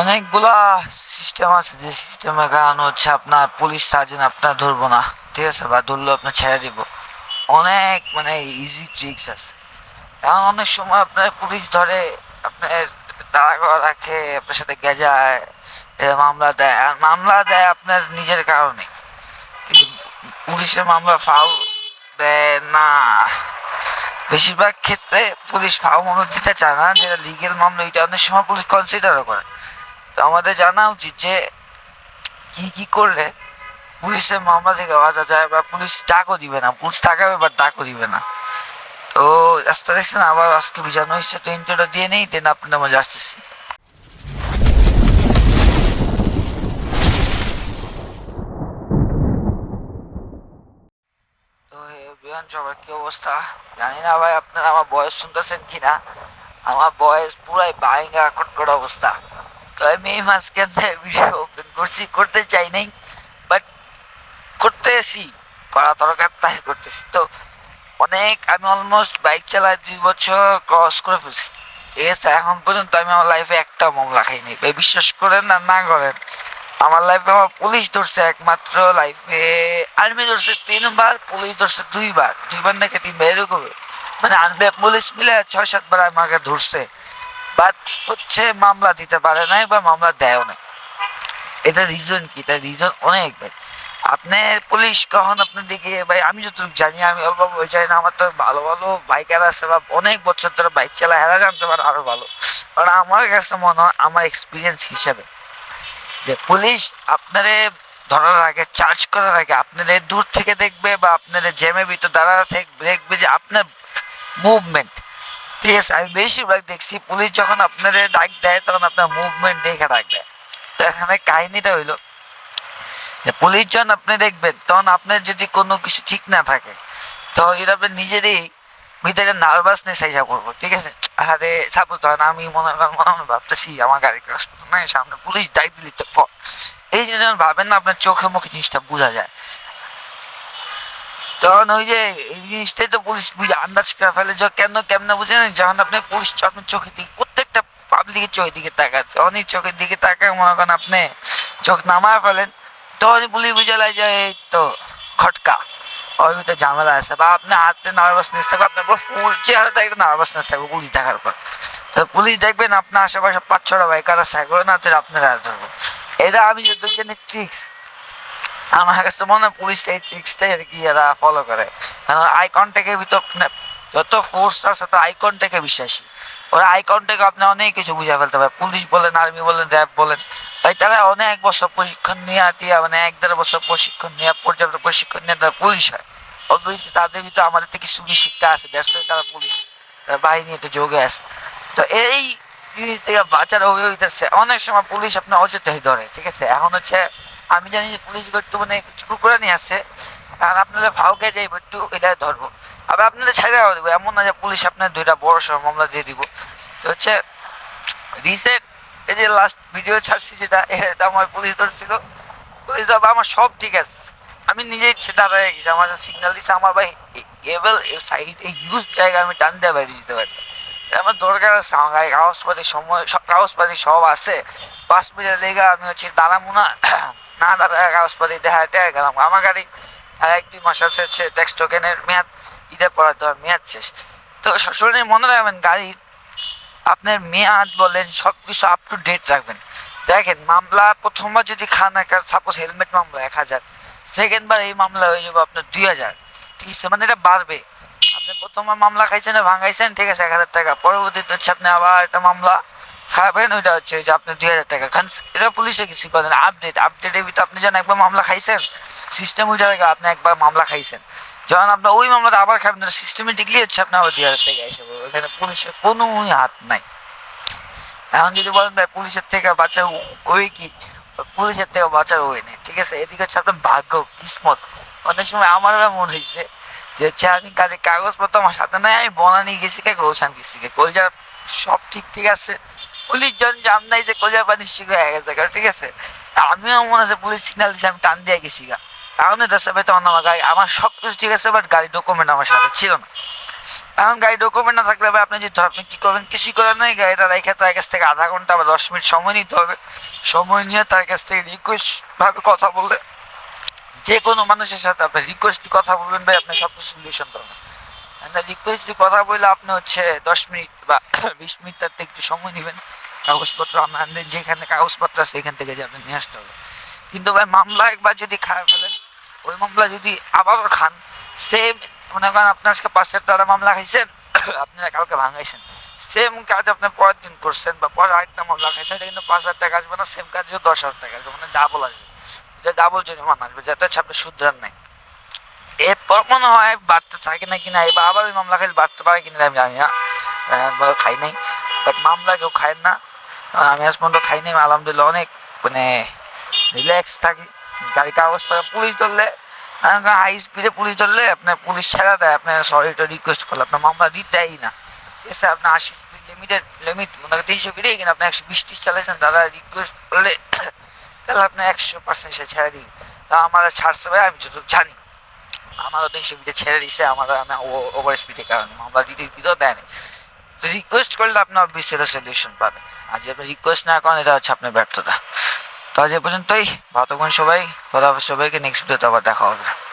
অনেকগুলা সিস্টেম আছে, যে সিস্টেমের কারণ হচ্ছে আপনার পুলিশ সার্জন আপনার ধরবো না, ঠিক আছে? বা ধরলেও আপনার ছেড়ে দিব। অনেক মানে ইজি ট্রিক্স আছে। এখন অনেক সময় আপনার পুলিশ ধরে, আপনার দাঁড়া করা রাখে, আপনার সাথে গেজায় মামলা দেয়, আর মামলা দেয় আপনার নিজের কারণে। পুলিশের মামলা ফাউল দেয় না। বেশিরভাগ ক্ষেত্রে পুলিশ ফাউল মামলা দিতে চায় না, যেটা লিগেল মামলা, এটা অনেক সময় পুলিশ কনসিডারও করে। তো আমাদের জানা উচিত যে কি কি করলে পুলিশের মামলা থেকে বাঁচা যায় বা পুলিশ ডাকও দিবে না, পুলিশ টাকাবে বা ডাকও দিবে না। তো রাস্তা দেখছেন, আবার আজকে বিজানো হয়েছে তো ইন্টারটা দিয়ে নেই দেন আপনার মধ্যে আসতেছি সবার কি অবস্থা? জানি না ভাই, আপনারা আমার বয়স শুনতেছেন কিনা? আমার বয়স পুরাই বাইঙ্গা কটকট অবস্থা। তো আমি এই মাঝখানে ভিডিও ওপেন করছি, করতে চাই নাই বাট করতেছি, করা দরকার তাই করতেছি। তো অনেক, আমি অলমোস্ট বাইক চালাই দুই বছর ক্রস করে ফেলছি। ঠিক আছে, এখন পর্যন্ত আমি আমার লাইফে একটা মামলা খাইনি ভাই, বিশ্বাস করেন না না করেন, আমার লাইফে আমার পুলিশ ধরছে একমাত্র লাইফে আর্মি ধরছে তিনবার পুলিশ ধরছে দুইবার। দুইবার নাকি তিনবার এরকম মানে আর্মি পুলিশ মিলে ছয় সাতবার আমাকে ধরছে। বাট হচ্ছে মামলা দিতে পারে নাই বা মামলা দেয়ও নাই। এটা রিজন কি? এটা রিজন অনেক ভাই। আপনার পুলিশ কখন আপনার দিকে, ভাই আমি যতটুকু জানি, আমি অল্প বই না, আমার তো ভালো ভালো বাইকার আছে বা অনেক বছর ধরে বাইক চালা এরা জানতে পারে আরও ভালো। কারণ আমার কাছে মনে হয় আমার এক্সপিরিয়েন্স হিসাবে যে পুলিশ আপনারে ধরার আগে চার্জ করার আগে আপনাদের দূর থেকে দেখবে বা আপনাদের জ্যামে ভিতর দাঁড়া থেকে দেখবে যে আপনার মুভমেন্ট ঠিক আছে, আমি বেশিরভাগ দেখছি পুলিশ যখন আপনাদের ডাক দেয়, তখন আপনার মুভমেন্ট দেখে ডাক দেয় তো এখানে কাহিনীটা হইল পুলিশ যখন আপনি দেখবেন, তখন আপনার যদি কোনো কিছু ঠিক না থাকে, তখন এটা আপনি নিজেরই ভিতরে নার্ভাসনেস এসে পড়ব, ঠিক আছে? আরে সাপোজ ধরেন আমি মনে করেন, মনে মনে ভাবতেছি আমার গাড়ি কাগজপত্র নাই, সামনে পুলিশ ডাক দিলি তো কর এই যে যখন ভাবেন না, আপনার চোখে মুখে জিনিসটা বোঝা যায়। তখন ওই যে এই জিনিসটাই তো পুলিশ বুঝে, আন্দাজ করে ফেলে যে কেন, কেমনে বুঝে না? যখন আপনি পুলিশ আপনার চোখের দিকে, প্রত্যেকটা পাবলিকের চোখের দিকে তাকায়, যখনই চোখের দিকে তাকায়, মনে করেন আপনি চোখ নামায় ফেলেন, তখনই পুলিশ বুঝে লাগে যে এই তো খটকা। ওই ভিতরে ঝামেলা আছে। বা আপনার হাতে নার্ভাসনেস থাকবে আপনার পুরো ফুল চেহারাতে একটা নার্ভাসনেস থাকবে পুলিশ দেখার পর। তো পুলিশ দেখবেন, আপনার আশেপাশে পাঁচ ছটা বাইকার এগুলো না তো আপনারা ধরবো এটা আমি যে দুজনের ট্রিক্স আমার কাছে মনে হয় পুলিশ এই ট্রিক্সটাই আর কি এরা ফলো করে। কারণ আই কন্ট্যাক্টের যত ফোর্স আছে তো আই বিশ্বাসী। ওরা আই আপনি অনেক কিছু বুঝে ফেলতে পারে। পুলিশ বলেন আর্মি বলেন র্যাব বলেন। ভাই, তারা অনেক বছর প্রশিক্ষণ নিয়ে টিয়া মানে এক দেড় বছর প্রশিক্ষণ নিয়ে, পর্যাপ্ত প্রশিক্ষণ নিয়ে তারা পুলিশ হয়। অবভিয়াসলি তাদের ভিতরে আমাদের থেকে সুবি শিক্ষা আছে দ্যাটস তারা পুলিশ। বাহিনী একটু যোগে আছে। তো এই জিনিস থেকে বাঁচার হইতেছে। অনেক সময় পুলিশ আপনার অচেতই ধরে, ঠিক আছে? এখন হচ্ছে আমি জানি যে পুলিশ একটু মানে চুপ করে নিয়ে আসছে আর আপনাদের ফাউকে যাইবো একটু এটা ধরবো। আবার আপনাদের ছেড়ে দেবো, এমন না যে পুলিশ আপনার দুইটা বড় সড় মামলা দিয়ে দিব। তো হচ্ছে রিসেন্ট এই যে লাস্ট ভিডিও ছাড়ছি যেটা এটা আমার পুলিশ ধরছিল। পুলিশ ধরবো, আমার সব ঠিক আছে। আমি ইচ্ছে দাঁড়ায় গেছি, আমার সিগন্যাল দিচ্ছে আমার ভাই এভেল সাইড এই ইউজ জায়গা আমি টান দিয়ে বাইরে যেতে পারতাম। আমার দরকার আছে আমার গাড়ি কাগজপাতি সময় কাগজপাতি সব আছে। পাঁচ মিনিটের লেগে আমি হচ্ছে দাঁড়াবো না। না দাঁড়ায় কাগজপাতি দেখা টেকা গেলাম। আমার গাড়ি আর এক দুই মাস আছে ট্যাক্স টোকেনের মেয়াদ, ঈদের পর তো মেয়াদ শেষ। তো সবসময় মনে রাখবেন গাড়ির আপনার মেয়াদ বলেন সব কিছু আপ টু ডেট রাখবেন। দেখেন, মামলা প্রথমবার যদি খান একটা সাপোজ হেলমেট মামলা এক হাজার সেকেন্ড বার এই মামলা হয়ে যাবে আপনার দুই হাজার। ঠিক আছে মানে এটা বাড়বে। আপনি প্রথমবার মামলা খাইছেন, ভাঙাইছেন, ঠিক আছে, এক হাজার টাকা। পরবর্তীতে হচ্ছে আপনি আবার একটা মামলা খাবেন ওইটা হচ্ছে যে আপনি দুই হাজার টাকা খান। এটা পুলিশে কিছু করেন আপডেট আপডেটের ভিতরে আপনি যখন একবার মামলা খাইছেন সিস্টেম ওইটা থেকে আপনি একবার মামলা খাইছেন। যখন আপনার ওই মামলাটা আবার খাবেন সিস্টেমেটিকলি হচ্ছে আপনি আবার দুই হাজার টাকা এসে পড়বে। ওখানে পুলিশের কোনো হাত নাই। এখন যদি বলেন ভাই, পুলিশের থেকে বাঁচার ওই কি? পুলিশের থেকে বাঁচার ওই নেই, ঠিক আছে? এদিকে হচ্ছে আপনার ভাগ্য, কিসমত। অনেক সময় আমার মনে হয়েছে যে হচ্ছে আমি কাজে কাগজপত্র আমার সাথে নাই, আমি বনানি গেছি কে, গোলশান গেছি কে। কলজার সব ঠিক ঠিক আছে। পুলিশ জন জান নাই যে কলজার পানি শিখে হয়ে গেছে ঠিক আছে, আমিও মনে আছে পুলিশ সিগন্যাল দিয়েছে আমি টান দিয়ে গেছি গা। কারণে দশ তখন আমার গাড়ি আমার সব কিছু ঠিক আছে বাট গাড়ি ডকুমেন্ট আমার সাথে ছিল না। এখন গাড়ি ডকুমেন্ট না থাকলে ভাই আপনি যদি, আপনি কি করবেন? কিছুই করার নাই, গাড়িটা রেখে তার কাছ থেকে আধা ঘণ্টা বা দশ মিনিট সময় নিতে হবে। সময় নিয়ে তার কাছ থেকে রিকোয়েস্ট ভাবে কথা বললে যে কোনো মানুষের সাথে আপনি রিকোয়েস্ট কথা বলবেন, ভাই আপনি সব কিছু সলিউশন পাবেন। রিকোয়েস্ট কথা বললে আপনি হচ্ছে দশ মিনিট বা বিশ মিনিট তার থেকে একটু সময় নেবেন। কাগজপত্র আপনাদের যেখানে কাগজপত্র আছে সেখান থেকে যে আপনি নিয়ে আসতে হবে। কিন্তু ভাই, মামলা একবার যদি খায় ফেলেন, ওই মামলা যদি আবারও খান সেম মনে করেন আপনি আজকে পাঁচ হাজার টাকা মামলা খাইছেন, আপনারা কালকে ভাঙাইছেন। সেম কাজ আপনি পরের দিন করছেন বা পরে আরেকটা মামলা খাইছেন, এটা কিন্তু পাঁচ হাজার টাকা আসবে না সেম কাজে দশ হাজার টাকা আসবে মানে ডাবল আসবে। যে ডাবল জরিমানা আসবে, যাতে আপনি শুধরান নাই। এরপর মনে হয় বাড়তে থাকে না কিনা এবার আবার ওই মামলা খাইলে বাড়তে পারে কিনা আমি জানি না। একবার খাই নাই। বাট মামলা কেউ খায় না। আমি আজ পর্যন্ত খাই নাই, আলহামদুলিল্লাহ অনেক মানে রিল্যাক্স থাকি। গাড়ি কাগজ পরে পুলিশ ধরলে হাই স্পিডে পুলিশ ধরলে আপনার পুলিশ ছেড়া দেয়, আপনার সরিটা রিকোয়েস্ট করলে, আপনার মামলা দিতেই না। ঠিক আছে, আপনার আশি স্পিড লিমিটেড লিমিট মনে করেন তিনশো স্পিডে কিন্তু আপনি একশো বিশ ত্রিশ চালাইছেন, দাদা রিকোয়েস্ট করলে, তাহলে আপনি একশো পার্সেন্ট সে ছেড়ে দিই। তা আমার ছাড়ছে ভাই, আমি যত জানি। আমারও দিন সে ছেড়ে দিছে আমার আমি ওভার স্পিডের কারণে। মামলা দিতে দিতেও দেয়নি তো রিকোয়েস্ট করলে আপনি অবভিয়াসলি এটা সলিউশন পাবেন। আর যদি আপনি রিকোয়েস্ট না করেন, এটা হচ্ছে আপনার ব্যর্থতা। তো আজ এ পর্যন্তই। ভাতক্ষণ সবাই। কথা সবাইকে। নেক্সট ভিডিওতে আবার দেখা হবে।